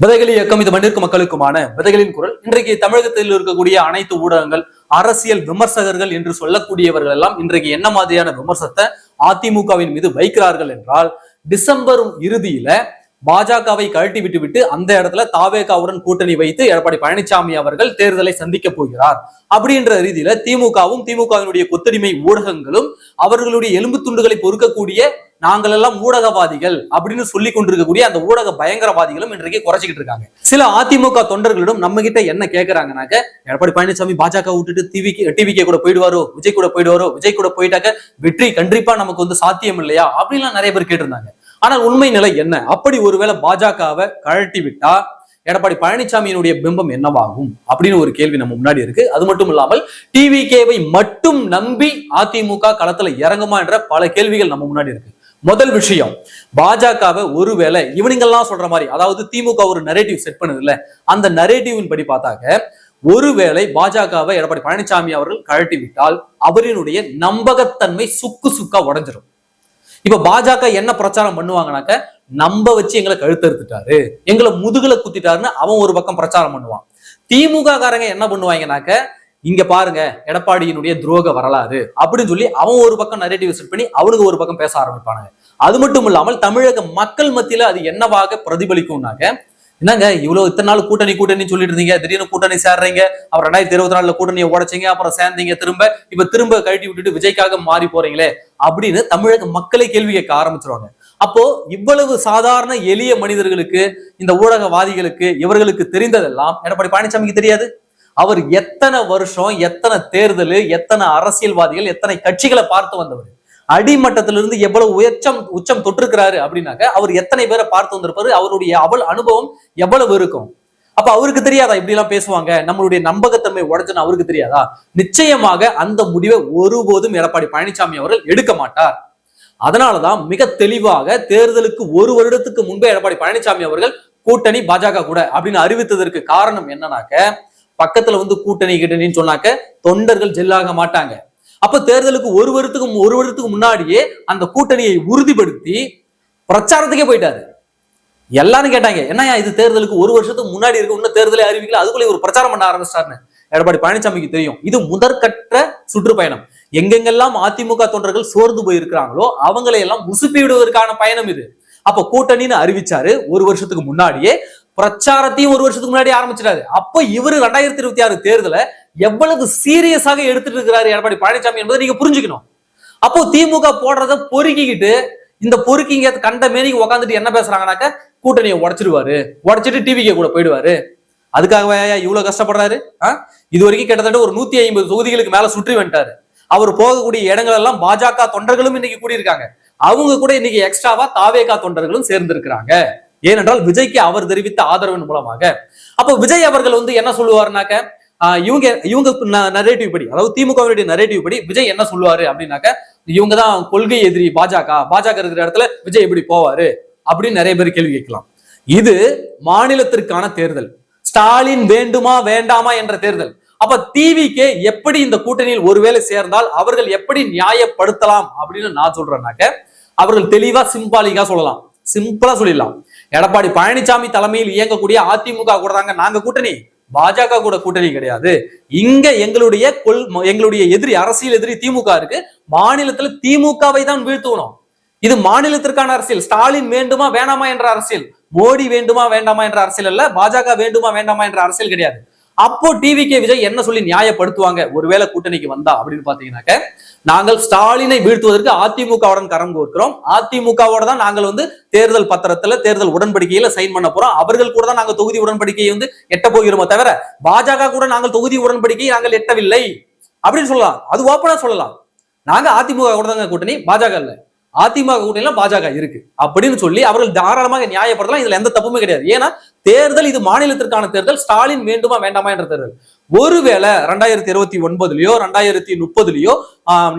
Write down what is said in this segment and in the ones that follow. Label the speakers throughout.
Speaker 1: விதைகள் இயக்கம் இது மண்ணிற்கு மக்களுக்குமான விதைகளின் குரல். இன்றைக்கு தமிழகத்தில் இருக்கக்கூடிய அனைத்து ஊடகங்கள் அரசியல் விமர்சகர்கள் என்று சொல்லக்கூடியவர்கள் எல்லாம் இன்றைக்கு என்ன மாதிரியான விமர்சனத்தை அதிமுகவின் மீது வைக்கிறார்கள் என்றால் டிசம்பர் இறுதியில பாஜகவை கழட்டி விட்டு அந்த இடத்துல தாவேகாவுடன் கூட்டணி வைத்து எடப்பாடி பழனிசாமி அவர்கள் தேர்தலை சந்திக்க போகிறார். அப்படின்ற ரீதியில திமுகவும் திமுகவினுடைய கொத்தடிமை ஊடகங்களும் அவர்களுடைய எலும்பு துண்டுகளை பொறுக்கக்கூடிய நாங்கள் எல்லாம் ஊடகவாதிகள் அப்படின்னு சொல்லி கொண்டிருக்கக்கூடிய அந்த ஊடக பயங்கரவாதிகளும் இன்றைக்கு குறைச்சிக்கிட்டு இருக்காங்க. சில அதிமுக தொண்டர்களிடம் நம்ம கிட்ட என்ன கேட்கறாங்கனாக்க எடப்பாடி பழனிசாமி பாஜக விட்டுட்டு டிவிக்கு டிவிகே கூட போயிடுவாரோ விஜய் கூட போயிடுவாரோ விஜய் கூட போயிட்டாக்க வெற்றி கண்டிப்பா நமக்கு வந்து சாத்தியம் இல்லையா? அப்படின்லாம் நிறைய பேர் கேட்டிருந்தாங்க. ஆனால் உண்மை நிலை என்ன? அப்படி ஒருவேளை பாஜகவை கழட்டி விட்டா எடப்பாடி பழனிசாமியினுடைய பிம்பம் என்னவாகும்? அப்படின்னு ஒரு கேள்வி நம்ம முன்னாடி இருக்கு. அது மட்டும் இல்லாமல் டிவிகேவை மட்டும் நம்பி அதிமுக களத்துல இறங்குமா என்ற பல கேள்விகள் நம்ம முன்னாடி இருக்கு. முதல் விஷயம் பாஜகவை ஒருவேளை இவனுங்கெல்லாம் சொல்ற மாதிரி அதாவது திமுக ஒரு நரேட்டிவ் செட் பண்ணுது இல்ல அந்த நரேட்டிவின் படி பார்த்தாக்க ஒருவேளை பாஜகவை எடப்பாடி பழனிசாமி அவர்கள் கழட்டி விட்டால் அவரினுடைய நம்பகத்தன்மை சுக்கு சுக்கா உடஞ்சிடும் இப்ப பாஜக என்ன பிரச்சாரம் பண்ணுவாங்கனாக்க நம்ப வச்சு எங்களை கழுத்தறுத்துட்டாரு எங்களை முதுகுல குத்திட்டாருன்னு அவன் ஒரு பக்கம் பிரச்சாரம் பண்ணுவான். திமுக காரங்க என்ன பண்ணுவாங்கனாக்க இங்க பாருங்க எடப்பாடியினுடைய துரோக வரலாறு அப்படின்னு சொல்லி அவன் ஒரு பக்கம் நரேட்டிவ் செட் பண்ணி அவனுக்கு ஒரு பக்கம் பேச ஆரம்பிப்பானுங்க. அது மட்டும் இல்லாமல் தமிழக மக்கள் மத்தியில அது என்னவாக பிரதிபலிக்கும்னாக்க என்னங்க இவ்வளவு இத்தனை நாள் கூட்டணி கூட்டணி சொல்லிட்டு இருந்தீங்க. திடீர்னு கூட்டணி சேர்றீங்க. அப்புறம் ரெண்டாயிரத்தி இருபத்தி நாலுல கூட்டணியை உடைச்சிங்க. அப்புறம் சேர்ந்தீங்க. திரும்ப இப்ப திரும்ப கழட்டி விட்டுட்டு விஜய்க்காக மாறி போறீங்களே அப்படின்னு தமிழக மக்களை கேள்வி கேட்க ஆரம்பிச்சிருவாங்க. அப்போ இவ்வளவு சாதாரண எளிய மனிதர்களுக்கு இந்த ஊடகவாதிகளுக்கு இவர்களுக்கு தெரிந்ததெல்லாம் எடப்பாடி பழனிசாமிக்கு தெரியாது? அவர் எத்தனை வருஷம் எத்தனை தேர்தல் எத்தனை அரசியல்வாதிகள் எத்தனை கட்சிகளை பார்த்து வந்தவர்? அடிமட்டத்திலிருந்து எவ்வளவு உயர்ச்சம் உச்சம் தொட்டிருக்கிறாரு அப்படின்னாக்க அவர் எத்தனை பேரை பார்த்து வந்திருப்பாரு? அவருடைய அவள் அனுபவம் எவ்வளவு இருக்கும்? அப்ப அவருக்கு தெரியாதா இப்படி எல்லாம் பேசுவாங்க? நம்மளுடைய நம்பகத்தன்மை உடஞ்சுன்னு அவருக்கு தெரியாதா? நிச்சயமாக அந்த முடிவை ஒருபோதும் எடப்பாடி பழனிசாமி அவர்கள் எடுக்க மாட்டார். அதனாலதான் மிக தெளிவாக தேர்தலுக்கு ஒரு வருடத்துக்கு முன்பே எடப்பாடி பழனிசாமி அவர்கள் கூட்டணி பாஜக கூட அப்படின்னு அறிவித்ததற்கு காரணம் என்னன்னாக்க பக்கத்துல வந்து கூட்டணி கிட்டணின்னு சொன்னாக்க தொண்டர்கள் ஜெல்லாக மாட்டாங்க. அப்ப தேர்தலுக்கு ஒரு வருடத்துக்கு ஒரு வருடத்துக்கு முன்னாடியே அந்த கூட்டணியை உறுதிப்படுத்தி பிரச்சாரத்துக்கே போயிட்டாரு. எல்லாரும் கேட்டாங்க என்னய்யா இது தேர்தலுக்கு ஒரு வருஷத்துக்கு முன்னாடி இருக்கு இன்னும் தேர்தலை அறிவிக்கல அதுக்குள்ளே ஒரு பிரச்சாரம் பண்ண ஆரம்பிச்சிட்டாருன்னு. எடப்பாடி பழனிசாமிக்கு தெரியும் இது முதற்கற்ற சுற்றுப்பயணம். எங்கெங்கெல்லாம் அதிமுக தொண்டர்கள் சோர்ந்து போயிருக்கிறாங்களோ அவங்களை எல்லாம் உசுப்பி விடுவதற்கான பயணம் இது. அப்ப கூட்டணின்னு அறிவிச்சாரு ஒரு வருஷத்துக்கு முன்னாடியே பிரச்சாரத்தையும் ஒரு வருஷத்துக்கு முன்னாடி ஆரம்பிச்சிட்டாரு. அப்ப இவரு ரெண்டாயிரத்தி இருபத்தி ஆறு தேர்தல எவ்வளவு சீரியஸாக எடுத்துட்டு இருக்கிறாரு எடப்பாடி பழனிசாமி என்பதை நீங்க புரிஞ்சுக்கணும். அப்போ திமுக போடுறத பொறுக்கிக்கிட்டு இந்த பொறுக்கிங்க கண்ட மேனிக்கு உட்காந்துட்டு என்ன பேசுறாங்கனாக்க கூட்டணியை உடைச்சிருவாரு. உடைச்சிட்டு டிவிக்கு கூட போயிடுவாரு. அதுக்காகவே இவ்வளவு கஷ்டப்படுறாரு? இது வரைக்கும் கிட்டத்தட்ட ஒரு நூத்தி ஐம்பது தொகுதிகளுக்கு மேல சுற்றி வந்துட்டாரு. அவர் போகக்கூடிய இடங்கள் எல்லாம் பாஜக தொண்டர்களும் இன்னைக்கு கூடியிருக்காங்க. அவங்க கூட இன்னைக்கு எக்ஸ்ட்ராவா தாவேகா தொண்டர்களும் சேர்ந்திருக்கிறாங்க. ஏனென்றால் விஜய்க்கு அவர் தெரிவித்த ஆதரவின் மூலமாக. அப்போ விஜய் அவர்கள் வந்து என்ன சொல்லுவாருனாக்க இவங்க இவங்க நரேட்டிவ் படி அதாவது திமுகவினுடைய நரேட்டிவ் படி விஜய் என்ன சொல்லுவாரு அப்படின்னாக்க இவங்க தான் கொள்கை எதிரி பாஜக பாஜக இருக்கிற இடத்துல விஜய் எப்படி போவாரு அப்படின்னு நிறைய பேர் கேள்வி கேட்கலாம். இது மாநிலத்திற்கான தேர்தல். ஸ்டாலின் வேண்டுமா வேண்டாமா என்ற தேர்தல். அப்ப டிவிக்கு எப்படி இந்த கூட்டணியில் ஒருவேளை சேர்ந்தால் அவர்கள் எப்படி நியாயப்படுத்தலாம் அப்படின்னு நான் சொல்றேன்னாக்க அவர்கள் தெளிவா சிம்பாலிக்கா சொல்லலாம். சிம்பிளா சொல்லிடலாம். எடப்பாடி பழனிசாமி தலைமையில் இயங்கக்கூடிய அதிமுக கூட தாங்க நாங்க கூட்டணி. பாஜக கூட கூட்டணி கிடையாது. இங்க எங்களுடைய கொள் எங்களுடைய எதிரி அரசியல் எதிரி திமுக இருக்கு. மாநிலத்துல திமுகவை தான் வீழ்த்துவணும் இது மாநிலத்திற்கான அரசியல். ஸ்டாலின் வேண்டுமா வேணாமா என்ற அரசியல். மோடி வேண்டுமா வேண்டாமா என்ற அரசியல் அல்ல. பாஜக வேண்டுமா வேண்டாமா என்ற அரசியல் கிடையாது. அப்போ டிவி கே விஜய் என்ன சொல்லி நியாயப்படுத்துவாங்க? ஒருவேளை கூட்டணிக்கு வந்தா அப்படின்னு பாத்தீங்கன்னாக்க நாங்கள் ஸ்டாலினை வீழ்த்துவதற்கு அதிமுகவுடன் கரம் கோர்க்கிறோம். அதிமுகவோட தான் நாங்கள் வந்து தேர்தல் பத்திரத்துல தேர்தல் உடன்படிக்கையில சைன் பண்ண போறோம். அவர்கள் கூட தான் நாங்கள் தொகுதி உடன்படிக்கையை வந்து எட்ட போகிறோமோ தவிர பாஜக கூட நாங்கள் தொகுதி உடன்படிக்கையை நாங்கள் எட்டவில்லை. அப்படின்னு சொல்லலாம். அது ஓப்பனா சொல்லலாம். நாங்க அதிமுக கூட தாங்க கூட்டணி பாஜக இல்ல. அதிமுக கூட்டணியில பாஜக இருக்கு. அப்படின்னு சொல்லி அவர்கள் தாராளமாக நியாயப்படுத்தலாம். இதுல எந்த தப்புமே கிடையாது. ஏன்னா தேர்தல் இது மாநிலத்திற்கான தேர்தல் ஸ்டாலின் வேண்டுமா வேண்டாமா என்ற தேர்தல். ஒருவேளை ரெண்டாயிரத்தி இருபத்தி ஒன்பதுலயோ ரெண்டாயிரத்தி முப்பதுலயோ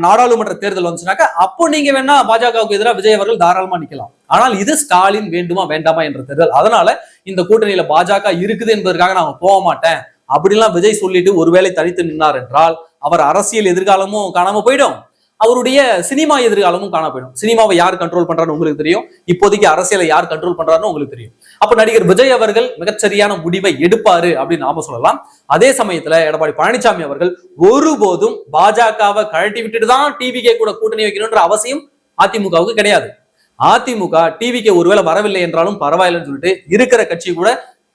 Speaker 1: நாடாளுமன்ற தேர்தல் வந்துச்சுனாக்கா அப்போ நீங்க வேணா பாஜகவுக்கு எதிராக விஜய் அவர்கள் தாராளமா நிக்கலாம். ஆனால் இது ஸ்டாலின் வேண்டுமா வேண்டாமா என்ற தேர்தல். அதனால இந்த கூட்டணியில பாஜக இருக்குது என்பதற்காக நான் போக மாட்டேன். அப்படிலாம் விஜய் சொல்லிட்டு ஒருவேளை தனித்து நின்னார் என்றால் அவர் அரசியல் எதிர்காலமும் காணாம போயிடும். அவருடைய சினிமா எதிர்காலமும் காணப்படும். சினிமாவை யார் கண்ட்ரோல் பண்றான்னு உங்களுக்கு தெரியும். இப்போதைக்கு அரசியலை யார் கண்ட்ரோல் பண்றாருன்னு உங்களுக்கு தெரியும். அப்ப நடிகர் விஜய் அவர்கள் மிகச்சரியான முடிவை எடுப்பாரு அப்படின்னு நாம சொல்லலாம். அதே சமயத்துல எடப்பாடி பழனிசாமி அவர்கள் ஒருபோதும் பாஜகவை கழட்டி விட்டுட்டு தான் டிவிகே கூட கூட்டணி வைக்கணும்ன்ற அவசியம் அதிமுகவுக்கு கிடையாது. அதிமுக டிவிக்கு ஒருவேளை வரவில்லை என்றாலும் பரவாயில்லைன்னு சொல்லிட்டு இருக்கிற கட்சி கூட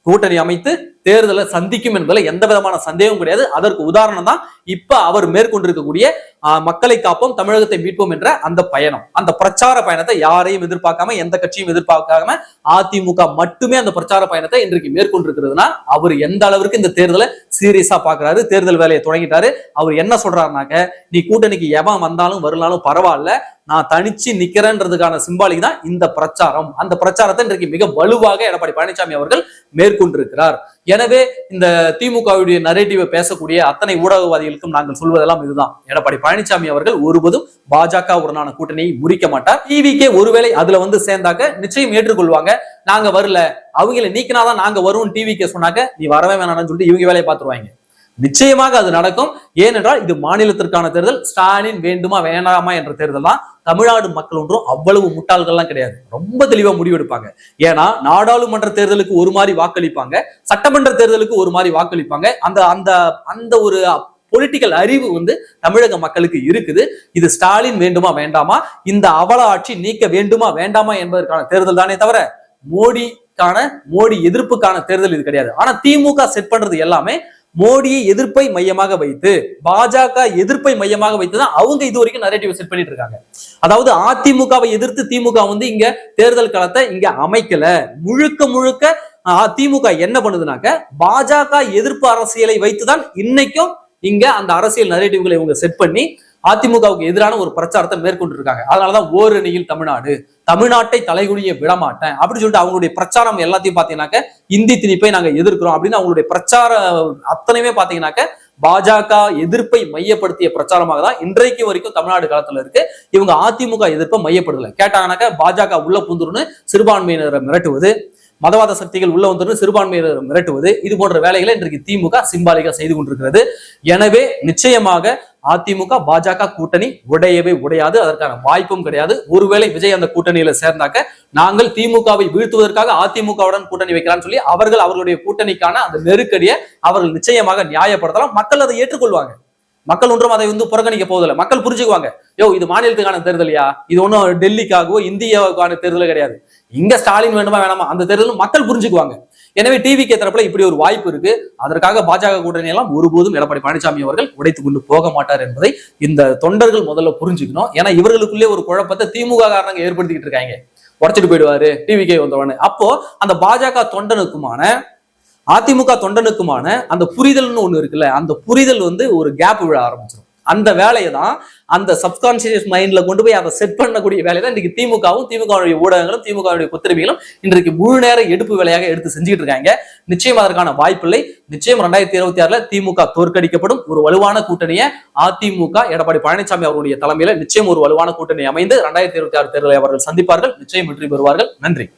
Speaker 1: கூட்டணி அமைத்து தேர்தலை சந்திக்கும் என்பதில் எந்த விதமான சந்தேகமும் கிடையாது. அதற்கு உதாரணம் தான் இப்ப அவர் மேற்கொண்டிருக்கக்கூடிய ஆஹ், மக்களை காப்போம் தமிழகத்தை மீட்போம் என்ற அந்த பயணம். அந்த பிரச்சார பயணத்தை யாரையும் எதிர்பார்க்காம எந்த கட்சியும் எதிர்பார்க்காம அதிமுக மட்டுமே அந்த பிரச்சார பயணத்தை இன்றைக்கு மேற்கொண்டிருக்கிறதுனா அவர் எந்த அளவிற்கு இந்த தேர்தலை சீரியஸா பாக்குறாரு தேர்தல் வேலையை தொடங்கிட்டாரு அவர் என்ன சொல்றாருனாக்க நீ கூட்டணிக்கு எவன் வந்தாலும் வரலாலும் பரவாயில்ல நான் தனிச்சு நிக்கிறேன்றதுக்கான சிம்பாலிக் தான் இந்த பிரச்சாரம். அந்த பிரச்சாரத்தை இன்றைக்கு மிக வலுவாக எடப்பாடி பழனிசாமி அவர்கள் மேற்கொண்டிருக்கிறார். எனவே இந்த திமுகவுடைய நரேட்டிவை பேசக்கூடிய அத்தனை ஊடகவாதிகளுக்கும் நாங்கள் சொல்வதெல்லாம் இதுதான். எடப்பாடி பழனிசாமி அவர்கள் ஒருபோதும் பாஜக உடனான கூட்டணியை முறிக்க மாட்டார். டிவிக்கே ஒருவேளை அதுல வந்து சேர்ந்தாக்க நிச்சயம் ஏற்றுக்கொள்வாங்க. நாங்க வரல. அவங்கள நீக்கினாதான் நாங்க வருவோம் டிவிக்கே சொன்னாக்க நீ வரவே வேணாம்னு சொல்லிட்டு இவங்க வேலையை பார்த்துருவாங்க. நிச்சயமாக அது நடக்கும். ஏனென்றால் இது மாநிலத்திற்கான தேர்தல். ஸ்டாலின் வேண்டுமா வேண்டாமா என்ற தேர்தல் தான். தமிழ்நாடு மக்கள் ஒன்றும் அவ்வளவு முட்டாள்கள்லாம் கிடையாது. ரொம்ப தெளிவா முடிவெடுப்பாங்க. ஏன்னா நாடாளுமன்ற தேர்தலுக்கு ஒரு மாதிரி வாக்களிப்பாங்க. சட்டமன்ற தேர்தலுக்கு ஒரு மாதிரி வாக்களிப்பாங்க. அந்த அந்த அந்த ஒரு பொலிட்டிக்கல் அறிவு வந்து தமிழக மக்களுக்கு இருக்குது. இது ஸ்டாலின் வேண்டுமா வேண்டாமா? இந்த அவல ஆட்சி நீக்க வேண்டுமா வேண்டாமா என்பதற்கான தேர்தல் தானே தவிர மோடிக்கான மோடி எதிர்ப்புக்கான தேர்தல் இது கிடையாது. ஆனா திமுக செட் பண்றது எல்லாமே மோடியை எதிர்ப்பை மையமாக வைத்து பாஜக எதிர்ப்பை மையமாக வைத்து தான் அவங்க இது வரைக்கும் நரேட்டிவ் செட் பண்ணிட்டு இருக்காங்க. அதாவது அதிமுகவை எதிர்த்து திமுக வந்து இங்க தேர்தல் களத்தை இங்க அமைக்கல. முழுக்க முழுக்க ஆஹ், திமுக என்ன பண்ணுதுனாக்க பாஜக எதிர்ப்பு அரசியலை வைத்துதான் இன்னைக்கும் இங்க அந்த அரசியல் நரேட்டிவ்களை இவங்க செட் பண்ணி அதிமுகவுக்கு எதிரான ஒரு பிரச்சாரத்தை மேற்கொண்டு இருக்காங்க அதனாலதான் ஓரணியில் தமிழ்நாடு. தமிழ்நாட்டை தலைகுனிய விடமாட்டேன். அப்படின்னு சொல்லிட்டு அவங்களுடைய பிரச்சாரம் எல்லாத்தையும் பாத்தீங்கன்னாக்க இந்தி திணிப்பை நாங்க எதிர்க்கிறோம் அப்படின்னு அவங்களுடைய பிரச்சார அத்தனையுமே பாத்தீங்கன்னாக்க பாஜக எதிர்ப்பை மையப்படுத்திய பிரச்சாரமாக தான் இன்றைக்கு வரைக்கும் தமிழ்நாடு காலத்துல இருக்கு. இவங்க அதிமுக எதிர்ப்பை மையப்படுதல கேட்டாங்கன்னாக்க பாஜக உள்ள புந்துருன்னு சிறுபான்மையினரை மிரட்டுவது மதவாத சக்திகள் உள்ள வந்துட்டு சிறுபான்மையினர் மிரட்டுவது இது போன்ற வேலைகளை இன்றைக்கு திமுக சிம்பாலிகா செய்து கொண்டிருக்கிறது. எனவே நிச்சயமாக அதிமுக பாஜக கூட்டணி உடையவே உடையாது. அதற்கான வாய்ப்பும் கிடையாது. ஒருவேளை விஜய் அந்த கூட்டணியில சேர்ந்தாக்க நாங்கள் திமுகவை வீழ்த்துவதற்காக அதிமுகவுடன் கூட்டணி வைக்கிறான்னு சொல்லி அவர்கள் அவர்களுடைய கூட்டணிக்கான அந்த நெருக்கடியை அவர்கள் நிச்சயமாக நியாயப்படுத்தலாம். மக்கள் அதை ஏற்றுக்கொள்வாங்க. மக்கள் ஒன்றும் அதை வந்து புறக்கணிக்க போவதில்லை. மக்கள் புரிஞ்சுக்குவாங்க. யோ இது மாநிலத்துக்கான தேர்தலையா இது ஒன்றும் டெல்லிக்காகவோ இந்தியாவுக்கான தேர்தல் கிடையாது. இங்க ஸ்டாலின் வேணுமா வேணாமா? அந்த தேர்தலும் மக்கள் புரிஞ்சுக்குவாங்க. எனவே டிவிக்கு தரப்புல இப்படி ஒரு வாய்ப்பு இருக்கு. அதற்காக பாஜக கூட்டணி எல்லாம் ஒருபோதும் எடப்பாடி பழனிசாமி அவர்கள் உடைத்துக் கொண்டு போக மாட்டார் என்பதை இந்த தொண்டர்கள் முதல்ல புரிஞ்சுக்கணும். ஏன்னா இவர்களுக்குள்ளே ஒரு குழப்பத்தை திமுக காரணங்க ஏற்படுத்திக்கிட்டு இருக்காங்க. உடச்சிட்டு போயிடுவாரு டிவிகே வந்தவொடனே. அப்போ அந்த பாஜக தொண்டனுக்குமான அதிமுக தொண்டனுக்குமான அந்த புரிதல்னு ஒண்ணு இருக்குல்ல அந்த புரிதல் வந்து ஒரு கேப் விழ ஆரம்பிச்சிடும் அந்த வேலையை தான் அந்த சப்கான்சியஸ் மைண்ட்ல கொண்டு போய் அதை செட் பண்ணக்கூடிய வேலையை தான் இன்னைக்கு திமுகவும் திமுகவுடைய ஊடகங்களும் திமுகவுடைய கொத்தரவிகளும் இன்றைக்கு முழு நேர எடுப்பு வேலையாக எடுத்து செஞ்சுட்டு இருக்காங்க. நிச்சயம் அதற்கான வாய்ப்பில்லை. நிச்சயம் ரெண்டாயிரத்தி இருபத்தி ஆறுல திமுக தோற்கடிக்கப்படும். ஒரு வலுவான கூட்டணியை அதிமுக எடப்பாடி பழனிசாமி அவருடைய தலைமையில நிச்சயம் ஒரு வலுவான கூட்டணி அமைந்து ரெண்டாயிரத்தி இருபத்தி ஆறு தேர்தலை அவர்கள் சந்திப்பார்கள். நிச்சயம் வெற்றி பெறுவார்கள். நன்றி.